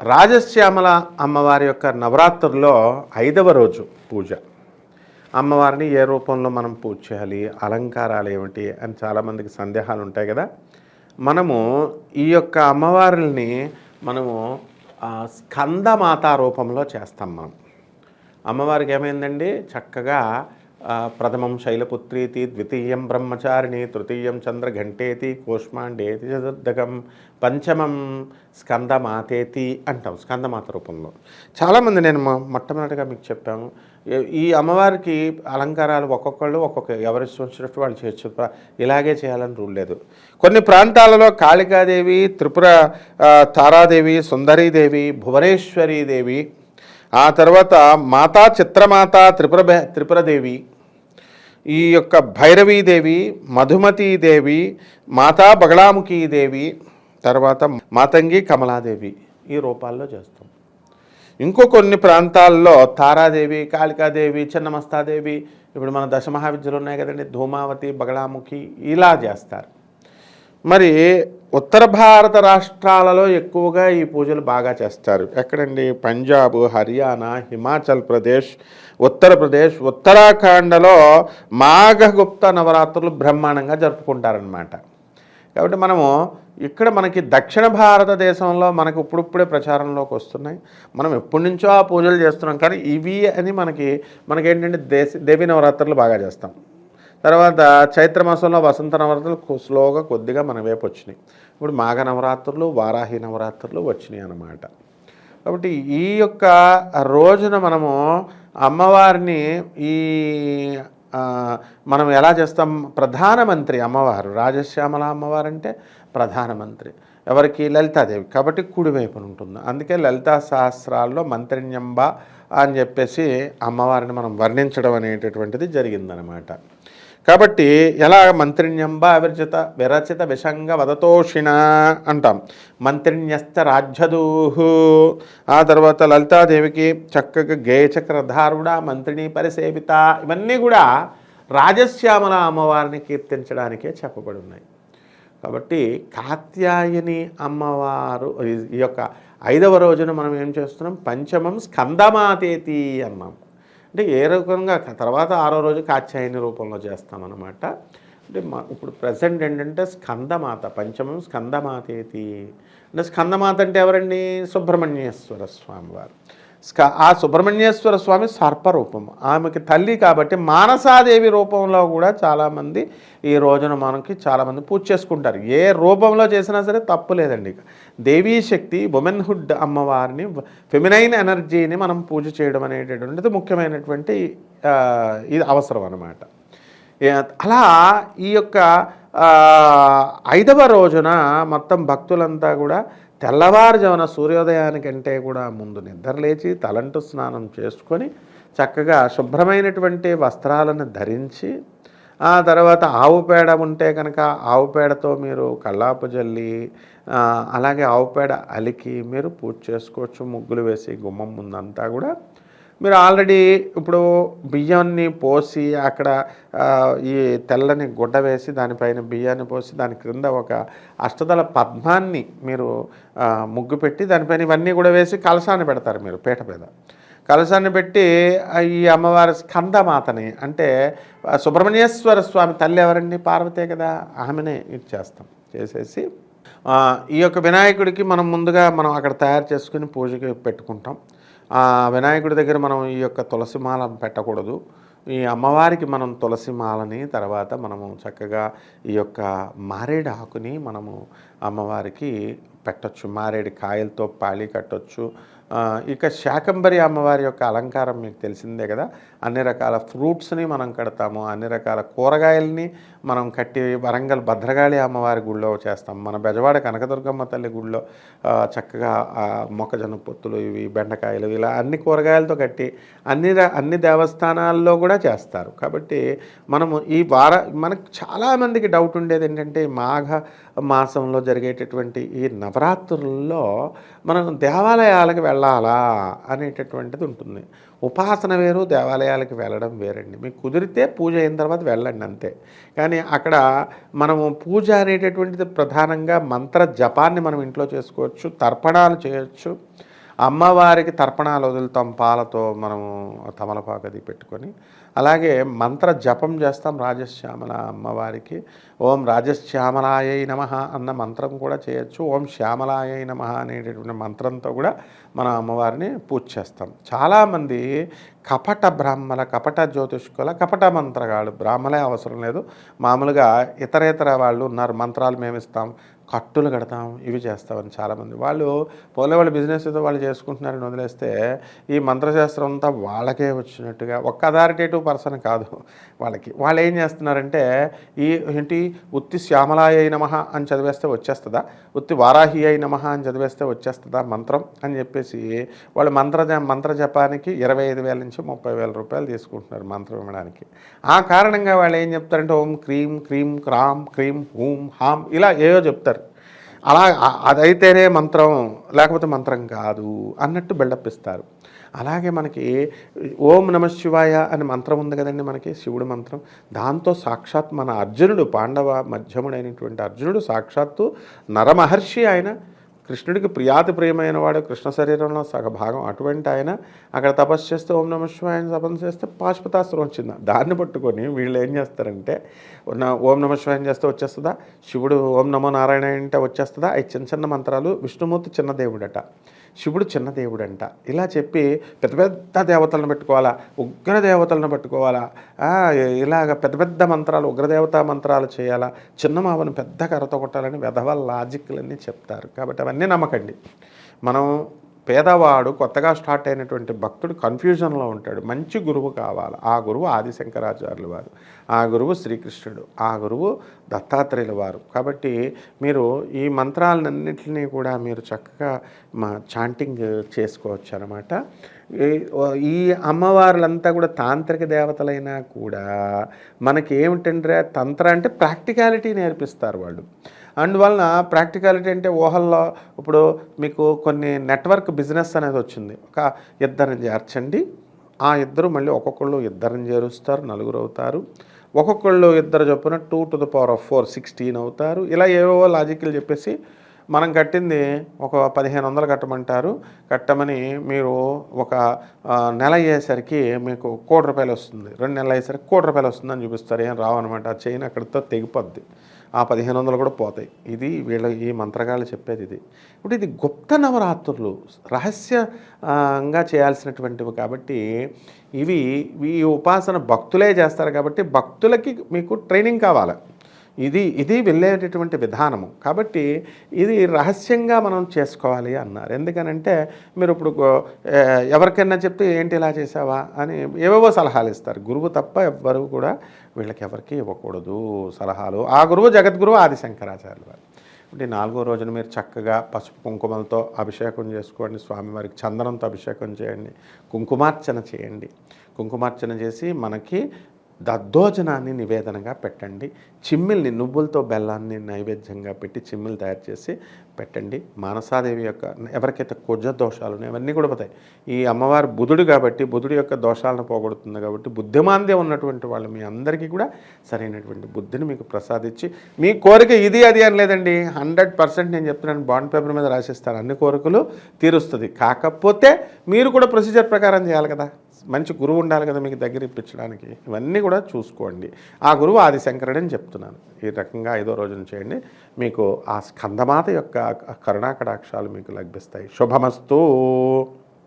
రాజశ్యామల అమ్మవారి యొక్క నవరాత్రుల్లో ఐదవ రోజు పూజ. అమ్మవారిని ఏ రూపంలో మనం పూజ చేయాలి అలంకారాలు ఏమిటి అని చాలామందికి సందేహాలు ఉంటాయి కదా. మనము ఈ యొక్క అమ్మవారిని మనము స్కందమాత రూపంలో చేస్తాం మనం. అమ్మవారికి ఏమైందండి? చక్కగా ప్రథమం శైలపుత్రీతి ద్వితీయం బ్రహ్మచారిణి తృతీయం చంద్రఘంటేతి కూష్మాండేతి చతుర్థకం పంచమం స్కందమాతేతి అంటాం స్కందమాత రూపంలో. చాలామంది నేను మొట్టమొదటిగా మీకు చెప్పాను ఈ- అమ్మవారికి అలంకారాలు ఒక్కొక్కళ్ళు ఒక్కొక్క ఎవరి వచ్చినట్టు వాళ్ళు చేయొచ్చు ఇలాగే చేయాలని రూల్ లేదు. కొన్ని ప్రాంతాలలో కాళికాదేవి త్రిపుర తారాదేవి సుందరీదేవి భువనేశ్వరీదేవి ఆ తర్వాత మాతా చిత్రమాత త్రిపుర త్రిపురదేవి ఈ యొక్క భైరవీదేవి మధుమతీదేవి మాతా బగళాముఖీదేవి తర్వాత మాతంగి కమలాదేవి ఈ రూపాల్లో చేస్తాం. ఇంకో కొన్ని ప్రాంతాల్లో తారాదేవి కాళికాదేవి చిన్నమస్తాదేవి ఇప్పుడు మన దశమహావిద్యలు ఉన్నాయి కదండి ధూమావతి బగళాముఖి ఇలా చేస్తారు. మరి ఉత్తర భారత రాష్ట్రాలలో ఎక్కువగా ఈ పూజలు బాగా చేస్తారు. ఎక్కడండి? పంజాబ్ హర్యానా హిమాచల్ ప్రదేశ్ ఉత్తరప్రదేశ్ ఉత్తరాఖండ్లో మాఘగుప్త నవరాత్రులు బ్రహ్మాండంగా జరుపుకుంటారనమాట కాబట్టి మనము ఇక్కడ మనకి దక్షిణ భారతదేశంలో మనకు ఇప్పుడిప్పుడే ప్రచారంలోకి వస్తున్నాయి. మనం ఎప్పటి నుంచో ఆ పూజలు చేస్తున్నాం. కానీ ఇవి అని మనకి మనకేంటంటే దేశ దేవీ నవరాత్రులు బాగా చేస్తాం. తర్వాత చైత్ర మాసంలో వసంత నవరాత్రులు స్లోగా కొద్దిగా మన వైపు వచ్చినాయి. ఇప్పుడు మాఘ నవరాత్రులు వారాహి నవరాత్రులు వచ్చినాయి అన్నమాట. కాబట్టి ఈ యొక్క రోజున మనము అమ్మవారిని ఈ మనం ఎలా చేస్తాం? ప్రధానమంత్రి అమ్మవారు రాజశ్యామల అమ్మవారు అంటే ప్రధానమంత్రి. ఎవరికి? లలితాదేవి కాబట్టి కుడివైపున ఉంటుంది. అందుకే లలితా సహస్రాల్లో మంత్రిణ్యంబ అని చెప్పేసి అమ్మవారిని మనం వర్ణించడం అనేటటువంటిది జరిగిందనమాట కాబట్టి ఎలా మంత్రిణ్యంబ విరచిత విరచిత విషంగ వదతోషిణ అంటాం. మంత్రిణ్యస్త రాజ్యదూహు ఆ తర్వాత లలితాదేవికి చక్కగా గేయచక్రధారుడ మంత్రిని పరిసేవిత. ఇవన్నీ కూడా రాజశ్యామల అమ్మవారిని కీర్తించడానికే చెప్పబడి ఉన్నాయి కాబట్టి కాత్యాయని అమ్మవారు ఈ- ఈ యొక్క ఐదవ రోజున మనం ఏం చేస్తున్నాం? పంచమం స్కందమాతేతి అన్నాం. అంటే ఏ రకంగా తర్వాత ఆరో రోజు కాత్యాయని రూపంలో చేస్తామన్నమాట. అంటే మా ఇప్పుడు ప్రజెంట్ ఏంటంటే స్కందమాత పంచమం స్కందమాతేతి. అంటే స్కందమాత అంటే ఎవరండి? సుబ్రహ్మణ్యేశ్వర స్వామివారు. ఆ సుబ్రహ్మణ్యేశ్వర స్వామి సర్పరూపం. ఆమెకి తల్లి కాబట్టి మానసాదేవి రూపంలో కూడా చాలామంది ఈ రోజున మనకి చాలామంది పూజ చేసుకుంటారు. ఏ రూపంలో చేసినా సరే తప్పు లేదండి ఇక. దేవీ శక్తి ఉమెన్హుడ్ అమ్మవారిని ఫెమినైన్ ఎనర్జీని మనం పూజ చేయడం అనేటటువంటిది ముఖ్యమైనటువంటి ఇది అవసరం అన్నమాట. అలా ఈ యొక్క ఐదవ రోజున మొత్తం భక్తులంతా కూడా తెల్లవారుజామున సూర్యోదయానికంటే కూడా ముందు నిద్రలేచి తలంటు స్నానం చేసుకొని చక్కగా శుభ్రమైనటువంటి వస్త్రాలను ధరించి ఆ తర్వాత ఆవు పేడ ఉంటే కనుక ఆవు పేడతో మీరు కల్లాపు జల్లి అలాగే ఆవు పేడ అలికి మీరు పూజ చేసుకోవచ్చు. ముగ్గులు వేసి గుమ్మం ముందంతా కూడా మీరు ఆల్రెడీ ఇప్పుడు బియ్యాన్ని పోసి అక్కడ ఈ తెల్లని గుడ్డ వేసి దానిపైన బియ్యాన్ని పోసి దాని క్రింద ఒక అష్టదళ పద్మాన్ని మీరు ముగ్గు పెట్టి దానిపైన ఇవన్నీ కూడా వేసి కలశాన్ని పెడతారు మీరు పీట మీద. కలశాన్ని పెట్టి ఈ అమ్మవారి స్కందమాతని అంటే సుబ్రహ్మణ్యేశ్వర స్వామి తల్లి ఎవరండి? పార్వతే కదా? ఆమెనే ఇది చేస్తాం చేసేసి ఈ యొక్క వినాయకుడికి మనం ముందుగా మనం అక్కడ తయారు చేసుకుని పూజకి పెట్టుకుంటాం. ఆ వినాయకుడి దగ్గర మనం ఈ యొక్క తులసి మాల పెట్టకూడదు. ఈ అమ్మవారికి మనం తులసి మాలని తర్వాత మనము చక్కగా ఈ యొక్క మారేడు ఆకుని మనము అమ్మవారికి పెట్టొచ్చు మారేడు కాయలతో పాళీ కట్టొచ్చు. ఇక శాకంబరి అమ్మవారి యొక్క అలంకారం మీకు తెలిసిందే కదా. అన్ని రకాల ఫ్రూట్స్ని మనం కడతాము అన్ని రకాల కూరగాయల్ని మనం కట్టి వరంగల్ భద్రకాళి అమ్మవారి గుడిలో చేస్తాం. మన బెజవాడ కనకదుర్గమ్మ తల్లి గుడిలో చక్కగా మొక్కజొన్న పొత్తులు ఇవి బెండకాయలు ఇలా అన్ని కూరగాయలతో కట్టి అన్ని అన్ని దేవస్థానాల్లో కూడా చేస్తారు. కాబట్టి మనము ఈ వార మనకు చాలామందికి డౌట్ ఉండేది ఏంటంటే మాఘ మాసంలో జరిగేటటువంటి ఈ నవ నవరాత్రుల్లో మనం దేవాలయాలకు వెళ్ళాలా అనేటటువంటిది ఉంటుంది. ఉపాసన వేరు దేవాలయాలకు వెళ్ళడం వేరండి. మీకు కుదిరితే పూజ అయిన తర్వాత వెళ్ళండి అంతే. కానీ అక్కడ మనము పూజ అనేటటువంటిది ప్రధానంగా మంత్ర జపాన్ని మనం ఇంట్లో చేసుకోవచ్చు తర్పణాలు చేయొచ్చు. అమ్మవారికి తర్పణాలు వదులుతాం పాలతో మనము తమలపాకు అది పెట్టుకొని. అలాగే మంత్ర జపం చేస్తాం రాజశ్యామల అమ్మవారికి. ఓం రాజశ్యామలాయ నమ అన్న మంత్రం కూడా చేయొచ్చు. ఓం శ్యామలాయ నమ అనేటటువంటి మంత్రంతో కూడా మన అమ్మవారిని పూజ చేస్తాం. చాలామంది కపట బ్రాహ్మల కపట జ్యోతిష్కుల కపట మంత్రగాళ్ళు బ్రాహ్మలే అవసరం లేదు. మామూలుగా ఇతర ఇతర వాళ్ళు ఉన్నారు మంత్రాలు మేము ఇస్తాం కట్టులు కడతాం ఇవి చేస్తామని చాలామంది. వాళ్ళు పోలే వాళ్ళ బిజినెస్ ఏదో వాళ్ళు చేసుకుంటున్నారని వదిలేస్తే ఈ మంత్రశాస్త్రం అంతా వాళ్ళకే వచ్చినట్టుగా ఒక్క అథారిటేటివ్ పర్సన్ కాదు వాళ్ళకి. వాళ్ళు ఏం చేస్తున్నారంటే ఈ ఏంటి ఉత్తి శ్యామలాయ నమః అని చదివేస్తే వచ్చేస్తుందా? ఉత్తి వారాహి అయి నమః అని చదివేస్తే వచ్చేస్తుందా మంత్రం? అని చెప్పేసి వాళ్ళు మంత్ర మంత్ర జపానికి ఇరవై ఐదు వేల నుంచి ముప్పై వేల రూపాయలు తీసుకుంటున్నారు మంత్రం ఇవ్వడానికి. ఆ కారణంగా వాళ్ళు ఏం చెప్తారంటే ఓం క్రీం క్రీం క్రామ్ క్రీం హూం హాం ఇలా ఏవో చెప్తారు. అలా అదైతేనే మంత్రం లేకపోతే మంత్రం కాదు అన్నట్టు బిల్డప్ ఇస్తారు. అలాగే మనకి ఓం నమ శివాయ అనే మంత్రం ఉంది కదండి మనకి శివుడు మంత్రం. దాంతో సాక్షాత్ మన అర్జునుడు పాండవ మధ్యముడైనటువంటి అర్జునుడు సాక్షాత్తు నరమహర్షి ఆయన కృష్ణుడికి ప్రియాతి ప్రియమైన వాడు కృష్ణ శరీరంలో సగ భాగం అటువంటి ఆయన అక్కడ తపస్సు చేస్తే ఓం నమ శివాయ తపస్సు చేస్తే పాశుపతాస్త్రం వచ్చింది. దాన్ని పట్టుకొని వీళ్ళు ఏం చేస్తారంటే ఉన్న ఓం నమ శివాయం చేస్తే వచ్చేస్తుందా? శివుడు ఓం నమో నారాయణ అంటే వచ్చేస్తుందా? అవి చిన్న చిన్న మంత్రాలు. విష్ణుమూర్తి చిన్న దేవుడట. శివుడు చిన్న దేవుడంట. ఇలా చెప్పి పెద్ద పెద్ద దేవతలను పెట్టుకోవాలా? ఉగ్ర దేవతలను పెట్టుకోవాలా? ఇలాగ పెద్ద పెద్ద మంత్రాలు ఉగ్రదేవతా మంత్రాలు చేయాలా? చిన్న మావను పెద్ద కర్రతో కొట్టాలని వెధవ లాజిక్లన్నీ చెప్తారు. కాబట్టి అవన్నీ నమ్మకండి. మనం పేదవాడు కొత్తగా స్టార్ట్ అయినటువంటి భక్తుడు కన్ఫ్యూజన్లో ఉంటాడు. మంచి గురువు కావాలి. ఆ గురువు ఆదిశంకరాచార్యులు వారు. ఆ గురువు శ్రీకృష్ణుడు. ఆ గురువు దత్తాత్రేయుల వారు. కాబట్టి మీరు ఈ మంత్రాలన్నింటినీ కూడా మీరు చక్కగా మా చాంటింగ్ చేసుకోవచ్చు అనమాట ఈ అమ్మవార్లంతా కూడా తాంత్రిక దేవతలైనా కూడా మనకి ఏమిటంటే తంత్ర అంటే ప్రాక్టికాలిటీ నేర్పిస్తారు వాళ్ళు. అందువలన ప్రాక్టికాలిటీ అంటే ఊహల్లో ఇప్పుడు మీకు కొన్ని నెట్వర్క్ బిజినెస్ అనేది వచ్చింది. ఒక ఇద్దరిని చేర్చండి. ఆ ఇద్దరు మళ్ళీ ఒక్కొక్కళ్ళు ఇద్దరిని చేరుస్తారు నలుగురు అవుతారు. ఒక్కొక్కళ్ళు ఇద్దరు చొప్పున two to the power of four sixteen అవుతారు. ఇలా ఏవేవో లాజిక్లు చెప్పేసి మనం కట్టింది ఒక పదిహేను వందలు కట్టమంటారు. కట్టమని మీరు ఒక నెల అయ్యేసరికి మీకు కోటి రూపాయలు వస్తుంది. రెండు నెలలు అయ్యేసరికి కోటి రూపాయలు వస్తుందని చూపిస్తారు. ఏం రావన్నమాట ఆ చైన్ అక్కడితో తెగిపోద్ది. ఆ పదిహేను వందలు కూడా పోతాయి. ఇది వీళ్ళ ఈ మంత్రగాళ్ళు చెప్పేది ఇది. ఇప్పుడు ఇది గుప్త నవరాత్రులు రహస్యంగా చేయాల్సినటువంటివి కాబట్టి ఇవి ఈ ఉపాసన భక్తులే చేస్తారు కాబట్టి భక్తులకి మీకు ట్రైనింగ్ కావాలి. ఇది ఇది వెళ్ళేటటువంటి విధానము. కాబట్టి ఇది రహస్యంగా మనం చేసుకోవాలి అన్నారు. ఎందుకనంటే మీరు ఇప్పుడు ఎవరికైనా చెప్తే ఏంటి ఇలా చేసావా? అని ఏవేవో సలహాలు ఇస్తారు. గురువు తప్ప ఎవ్వరు కూడా వీళ్ళకి ఎవరికి ఇవ్వకూడదు సలహాలు. ఆ గురువు జగద్గురువు ఆది శంకరాచార్యులు వారు అంటే నాలుగో రోజున మీరు చక్కగా పసుపు కుంకుమలతో అభిషేకం చేసుకోండి. స్వామివారికి చందనంతో అభిషేకం చేయండి. కుంకుమార్చన చేయండి. కుంకుమార్చన చేసి మనకి దద్దోజనాన్ని నివేదనగా పెట్టండి. చిమ్మిల్ని నువ్వులతో బెల్లాన్ని నైవేద్యంగా పెట్టి చిమ్మిలు తయారు చేసి పెట్టండి. మానసాదేవి యొక్క ఎవరికైతే కుజ దోషాలు ఉన్నాయో అవన్నీ కూడా పోతాయి. ఈ అమ్మవారు బుధుడు కాబట్టి బుధుడి యొక్క దోషాలను పోగొడుతుంది కాబట్టి బుద్ధిమాంద్యం ఉన్నటువంటి వాళ్ళు మీ అందరికీ కూడా సరైనటువంటి బుద్ధిని మీకు ప్రసాదించి మీ కోరిక ఇది అది అని లేదండి. హండ్రెడ్ పర్సెంట్ నేను చెప్తున్నాను బాండ్ పేపర్ మీద రాసిస్తాను అన్ని కోరికలు తీరుస్తుంది. కాకపోతే మీరు కూడా ప్రొసీజర్ ప్రకారం చేయాలి కదా. మంచి గురువు ఉండాలి కదా మీకు దగ్గర ఇప్పించడానికి. ఇవన్నీ కూడా చూసుకోండి. ఆ గురువు ఆది శంకరుడు అని చెప్తున్నాను. ఈ రకంగా ఐదో రోజున చేయండి. మీకు ఆ స్కందమాత యొక్క కరుణాకటాక్షాలు మీకు లభిస్తాయి. శుభమస్తూ.